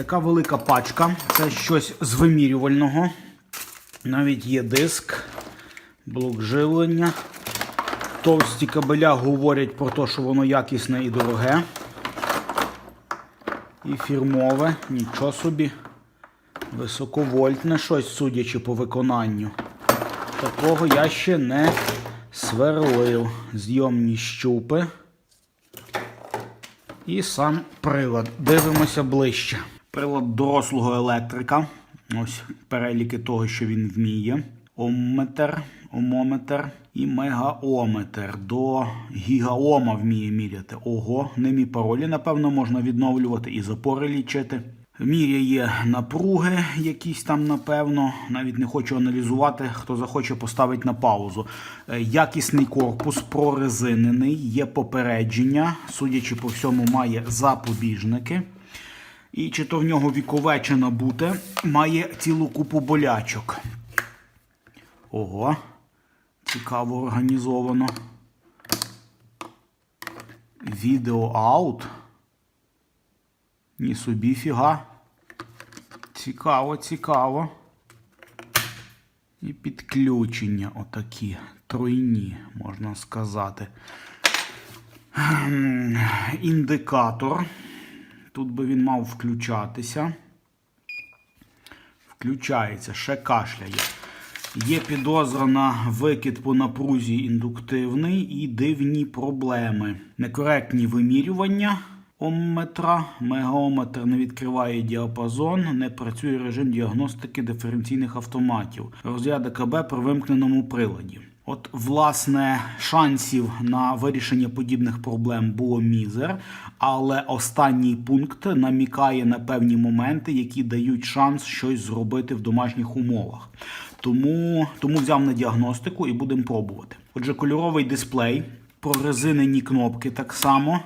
Така велика пачка. Це щось з вимірювального. Навіть є диск, блок живлення. Товсті кабеля говорять про те, що воно якісне і дороге. І фірмове, нічого собі. Високовольтне щось, судячи по виконанню. Такого я ще не сверлив. Зйомні щупи. І сам прилад. Дивимося ближче. Прилад дорослого електрика. Ось переліки того, що він вміє. Омметр, омометр і мегаометр. До гігаома вміє міряти. Ого, ним і паролі, напевно, можна відновлювати і запори лічити. Міряє напруги якісь там, напевно. Навіть не хочу аналізувати. Хто захоче поставить на паузу. Е, Якісний корпус прорезинений, є попередження. Судячи по всьому, має запобіжники. І чи то в нього віковечина бути, має цілу купу болячок. Ого, цікаво організовано. Відео аут. Ні собі фіга. Цікаво, цікаво. І підключення отакі. Тройні, можна сказати. Ем, Індикатор. Тут би він мав включатися. Включається, ще кашляє. Є підозра на викид по напрузі індуктивний і дивні проблеми. Некоректні вимірювання омметра, мегаометр не відкриває діапазон, не працює режим діагностики диференційних автоматів. Розряд АКБ при вимкненому приладі. От, власне, шансів на вирішення подібних проблем було мізер, але останній пункт намікає на певні моменти, які дають шанс щось зробити в домашніх умовах. Тому, тому взяв на діагностику і будемо пробувати. Отже, кольоровий дисплей, прорезинені кнопки так само.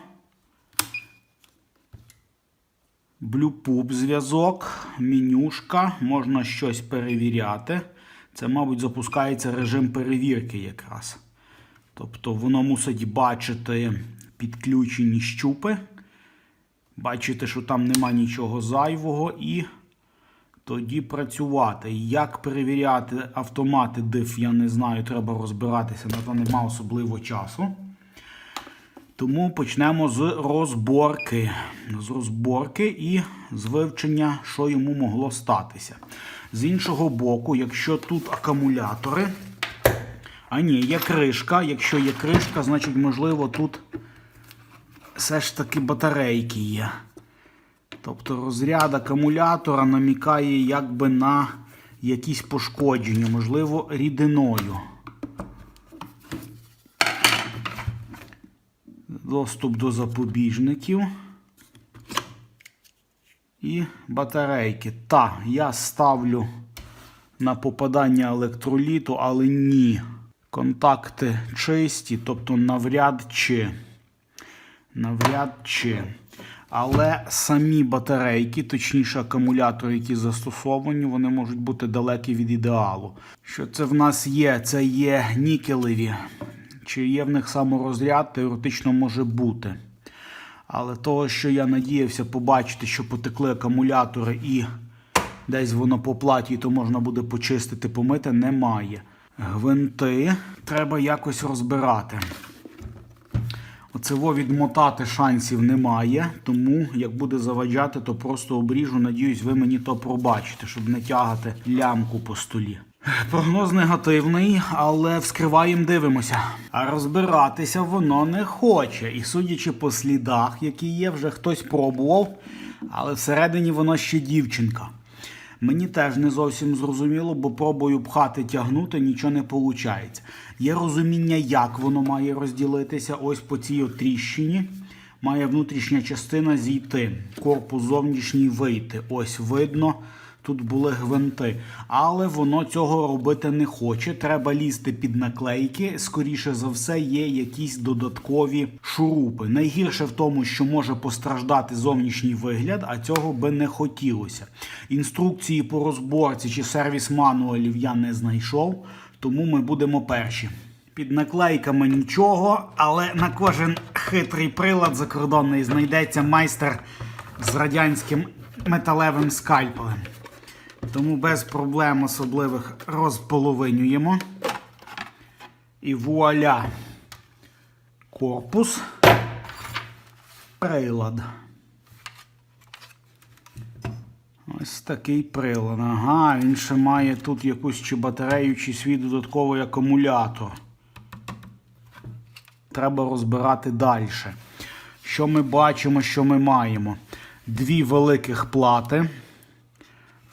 Блюпуп зв'язок, менюшка, можна щось перевіряти. Це, мабуть, запускається режим перевірки якраз. Тобто воно мусить бачити підключені щупи, бачити, що там нема нічого зайвого, і тоді працювати. Як перевіряти автомати диф, я не знаю, треба розбиратися, на то нема особливо часу. Тому почнемо з розборки. З розборки і з вивчення, що йому могло статися. З іншого боку, якщо тут акумулятори, а ні, є кришка. Якщо є кришка, значить, можливо, тут все ж таки батарейки є. Тобто розряд акумулятора намікає якби на якісь пошкодження, можливо, рідиною. доступ до запобіжників і батарейки. Та, я ставлю на попадання електроліту, але ні. Контакти чисті, тобто навряд чи. Навряд чи. Але самі батарейки, точніше акумулятори, які застосовані, вони можуть бути далекі від ідеалу. Що це в нас є? Це є нікелеві. Чи є в них саморозряд, теоретично може бути. Але того, що я надіявся побачити, що потекли акумулятори і десь воно по платі, то можна буде почистити, помити, немає. Гвинти треба якось розбирати. Оцево відмотати шансів немає, тому як буде заваджати, то просто обріжу. Надіюсь, ви мені то пробачите, щоб не тягати лямку по столі. Прогноз негативний, але вскриваємо, дивимося. А розбиратися воно не хоче. І судячи по слідах, які є, вже хтось пробував, але всередині воно ще дівчинка. Мені теж не зовсім зрозуміло, бо пробую пхати, тягнути, нічого не виходить. Є розуміння, як воно має розділитися. Ось по цій от тріщині має внутрішня частина зійти, корпус зовнішній вийти. Ось видно. Тут були гвинти, але воно цього робити не хоче. Треба лізти під наклейки. Скоріше за все, є якісь додаткові шурупи. Найгірше в тому, що може постраждати зовнішній вигляд, а цього би не хотілося. Інструкції по розборці чи сервіс мануалів я не знайшов, тому ми будемо перші. Під наклейками нічого, але на кожен хитрий прилад закордонний знайдеться майстер з радянським металевим скальпелем. Тому без проблем особливих розполовинюємо. І вуаля. Корпус. Прилад. Ось такий прилад. Ага, він ще має тут якусь чи батарею, чи свій додатковий акумулятор. Треба розбирати далі. Що ми бачимо, що ми маємо? Дві великих плати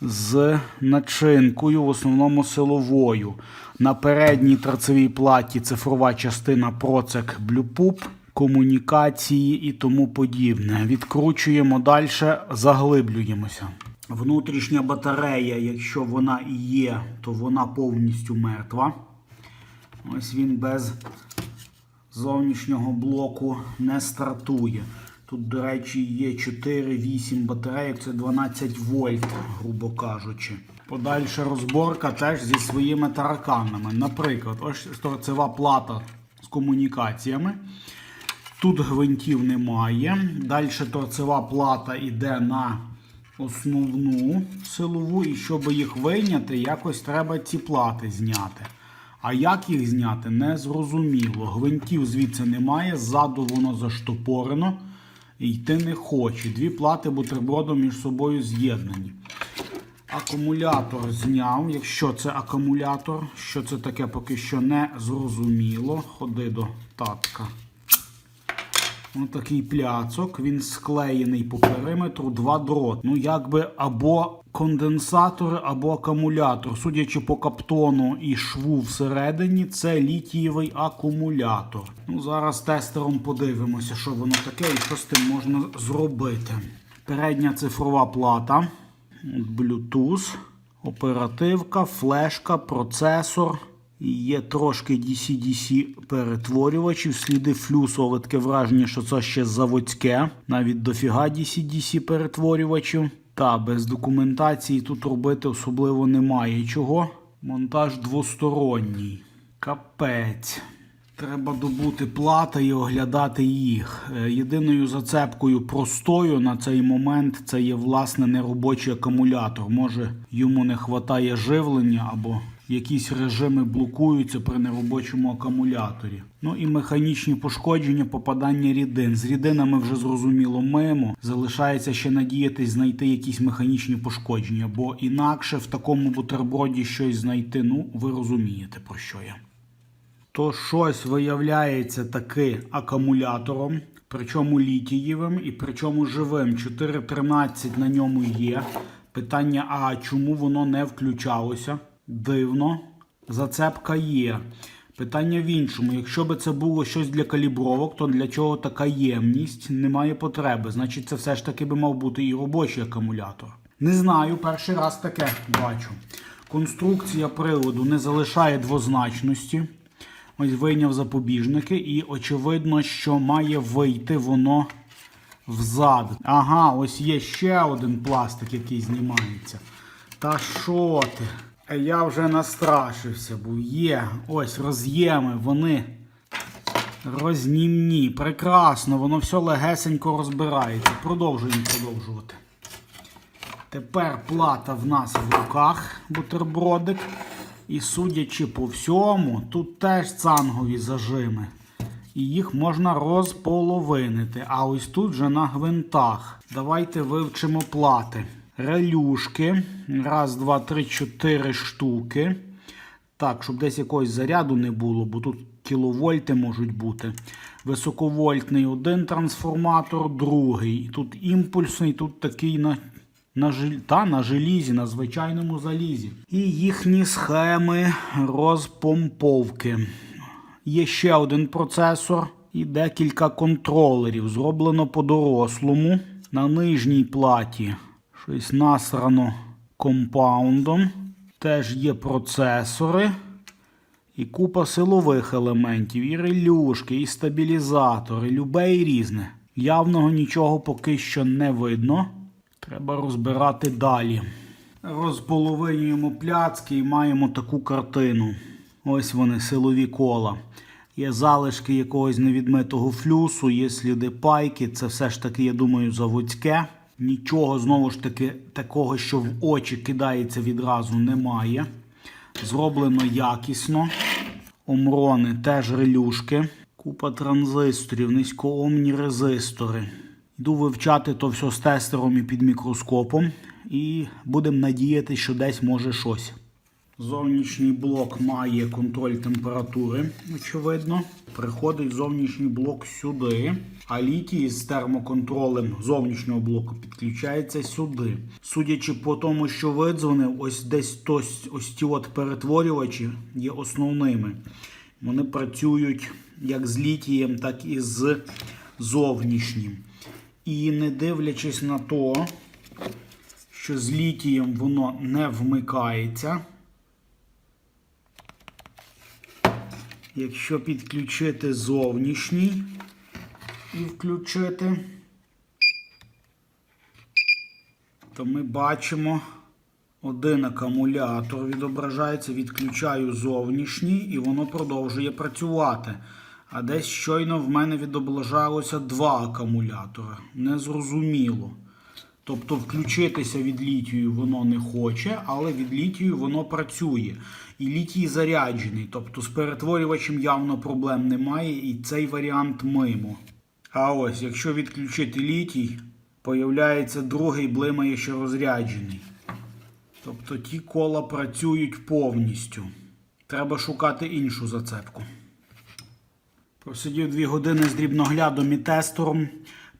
з начинкою, в основному силовою. На передній торцевій платі цифрова частина Procek Bluepoop, комунікації і тому подібне. Відкручуємо далі, заглиблюємося. Внутрішня батарея, якщо вона і є, то вона повністю мертва. Ось він без зовнішнього блоку не стартує. Тут, до речі, є 4-8 батарейок, це 12 вольт, грубо кажучи. Подальша розборка теж зі своїми тараканами. Наприклад, ось торцева плата з комунікаціями. Тут гвинтів немає. Далі торцева плата йде на основну силову, і щоб їх вийняти, якось треба ці плати зняти. А як їх зняти, не зрозуміло. Гвинтів звідси немає, ззаду воно заштопорено йти не хоче. Дві плати бутербродом між собою з'єднані. Акумулятор зняв. Якщо це акумулятор, що це таке, поки що не зрозуміло. Ходи до татка. Ось такий пляцок, він склеєний по периметру, два дрот. Ну, якби або конденсатори, або акумулятор. Судячи по каптону і шву всередині, це літієвий акумулятор. Ну, Зараз тестером подивимося, що воно таке і що з тим можна зробити. Передня цифрова плата, Bluetooth, оперативка, флешка, процесор. Є трошки DC-DC перетворювачів, сліди флюсу, але таке враження, що це ще заводське, навіть дофіга DC-DC перетворювачів. Та без документації тут робити особливо немає чого. Монтаж двосторонній. Капець. Треба добути плата і оглядати їх. Е, Єдиною зацепкою простою на цей момент це є власне неробочий акумулятор. Може йому не вистачає живлення або якісь режими блокуються при неробочому акумуляторі. Ну і механічні пошкодження попадання рідин. З рідинами вже зрозуміло мимо. Залишається ще надіятись знайти якісь механічні пошкодження, бо інакше в такому бутерброді щось знайти, ну ви розумієте про що я. То щось виявляється таки акумулятором, причому літієвим і причому живим. 4.13 на ньому є. Питання, а чому воно не включалося? Дивно. Зацепка є. Питання в іншому. Якщо би це було щось для калібровок, то для чого така ємність? Немає потреби. Значить, це все ж таки би мав бути і робочий акумулятор. Не знаю, перший раз таке бачу. Конструкція приладу не залишає двозначності. Ось вийняв запобіжники, і очевидно, що має вийти воно взад. Ага, ось є ще один пластик, який знімається. Та що ти? А Я вже настрашився, бо є ось роз'єми, вони рознімні. Прекрасно, воно все легесенько розбирається. Продовжуємо продовжувати. Тепер плата в нас в руках, бутербродик. І судячи по всьому, тут теж цангові зажими. І їх можна розполовинити. А ось тут вже на гвинтах. Давайте вивчимо плати. Релюшки. Раз, два, три, чотири штуки. Так, щоб десь якогось заряду не було, бо тут кіловольти можуть бути. Високовольтний один трансформатор, другий. І тут імпульсний, тут такий на на. Та, на желізі, на звичайному залізі. І їхні схеми розпомповки. Є ще один процесор і декілька контролерів. Зроблено по-дорослому. На нижній платі щось насрано компаундом. Теж є процесори. І купа силових елементів, і релюшки, і стабілізатори, любе і різне. Явного нічого поки що не видно. Треба розбирати далі. Розполовинюємо пляцки і маємо таку картину. Ось вони, силові кола. Є залишки якогось невідмитого флюсу, є сліди пайки. Це все ж таки, я думаю, заводське. Нічого знову ж таки такого, що в очі кидається відразу, немає. Зроблено якісно. Омрони теж релюшки. Купа транзисторів, низькоомні резистори. Йду вивчати то все з тестером і під мікроскопом. І будемо надіятися, що десь може щось. Зовнішній блок має контроль температури, очевидно. Приходить зовнішній блок сюди, а літій з термоконтролем зовнішнього блоку підключається сюди. Судячи по тому, що видзвонив, ось десь тось, ось ті от перетворювачі є основними. Вони працюють як з літієм, так і з зовнішнім. І не дивлячись на то, що з літієм воно не вмикається. Якщо підключити зовнішній і включити, то ми бачимо один акумулятор відображається, відключаю зовнішній і воно продовжує працювати. А десь щойно в мене відображалося два акумулятори. Незрозуміло. Тобто включитися від літію воно не хоче, але від літію воно працює. І літій заряджений. Тобто з перетворювачем явно проблем немає, і цей варіант мимо. А ось, якщо відключити літій, появляється другий блимає, що розряджений. Тобто ті кола працюють повністю. Треба шукати іншу зацепку. Просидів дві години з дрібноглядом і тестером.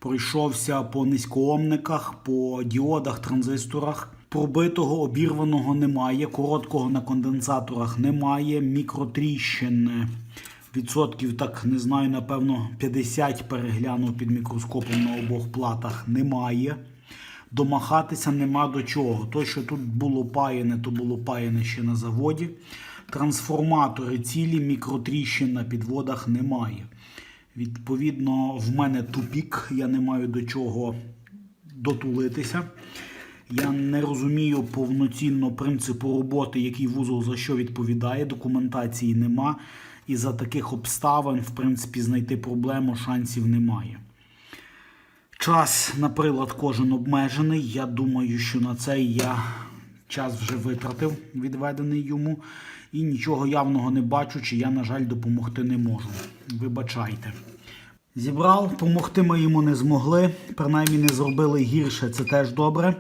Пройшовся по низькоомниках, по діодах, транзисторах. Пробитого обірваного немає, короткого на конденсаторах немає, мікротріщин відсотків, так не знаю, напевно, 50 переглянув під мікроскопом на обох платах немає. Домахатися нема до чого. То, що тут було паяне, то було паяне ще на заводі. Трансформатори цілі, мікротріщин на підводах немає. Відповідно, в мене тупік, я не маю до чого дотулитися. Я не розумію повноцінно принципу роботи, який вузол за що відповідає. Документації нема. І за таких обставин, в принципі, знайти проблему шансів немає. Час на прилад кожен обмежений. Я думаю, що на цей я час вже витратив, відведений йому. І нічого явного не бачу, чи я, на жаль, допомогти не можу. Вибачайте. Зібрав, допомогти ми йому не змогли. Принаймні не зробили гірше, це теж добре.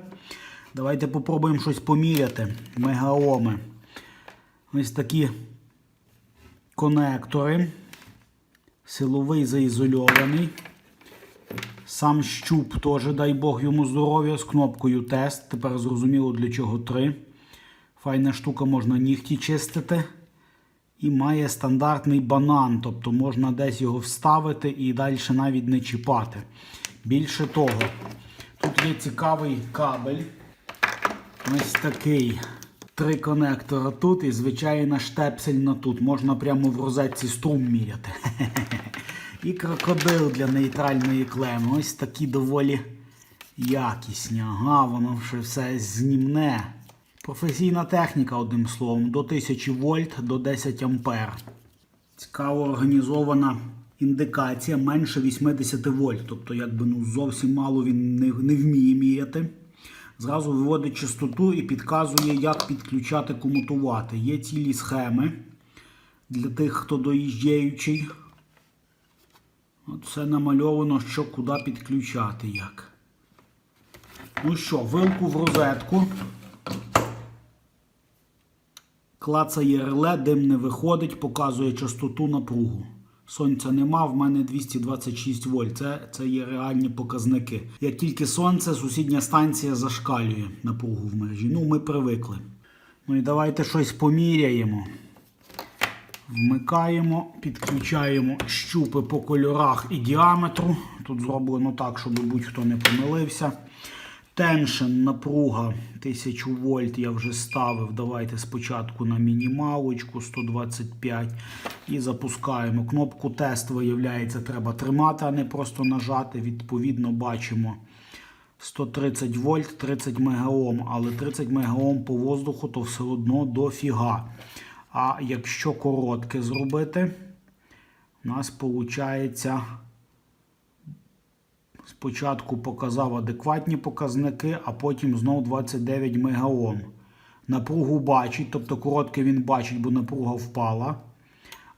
Давайте попробуємо щось поміряти. Мегаоми. Ось такі конектори. Силовий заізольований. Сам щуп теж, дай Бог йому здоров'я, з кнопкою тест. Тепер зрозуміло для чого 3. Файна штука, можна нігті чистити. І має стандартний банан, тобто можна десь його вставити і далі навіть не чіпати. Більше того, тут є цікавий кабель. Ось такий. Три конектора тут і звичайна штепсельна тут. Можна прямо в розетці струм міряти. І крокодил для нейтральної клеми. Ось такі доволі якісні. Ага, воно вже все знімне. Професійна техніка, одним словом, до 1000 вольт до 10 ампер. Цікаво організована індикація менше 80 вольт. Тобто, якби ну зовсім мало він не, не вміє міряти. Зразу виводить частоту і підказує, як підключати, комутувати. Є цілі схеми для тих, хто доїжджаючий. От все намальовано, що куди підключати як. Ну що, вилку в розетку. Клацає реле, дим не виходить, показує частоту напругу. Сонця нема, в мене 226 вольт. Це, це є реальні показники. Як тільки сонце, сусідня станція зашкалює напругу в мережі. Ну, ми привикли. Ну і давайте щось поміряємо. Вмикаємо, підключаємо щупи по кольорах і діаметру. Тут зроблено так, щоб будь-хто не помилився. Теншн, напруга 1000 вольт я вже ставив. Давайте спочатку на мінімалочку 125 і запускаємо. Кнопку тест, виявляється, треба тримати, а не просто нажати. Відповідно, бачимо 130 вольт, 30 мегаом. Але 30 мегаом по воздуху то все одно дофіга. А якщо коротке зробити, у нас виходить Спочатку показав адекватні показники, а потім знов 29 мегаом. Напругу бачить, тобто коротке він бачить, бо напруга впала.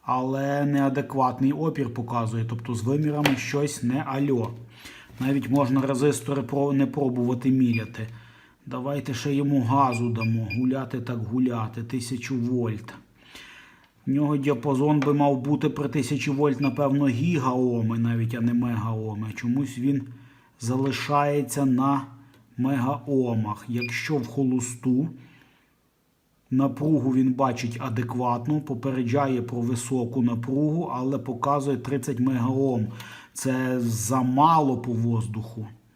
Але неадекватний опір показує, тобто з вимірами щось не альо. Навіть можна резистори не пробувати міряти. Давайте ще йому газу дамо. Гуляти так гуляти. 1000 вольт. В нього діапазон би мав бути при 1000 вольт, напевно, гігаоми, навіть а не мегаоми. Чомусь він залишається на мегаомах. Якщо в холосту напругу він бачить адекватну, попереджає про високу напругу, але показує 30 мегаом. Це замало по воздуху.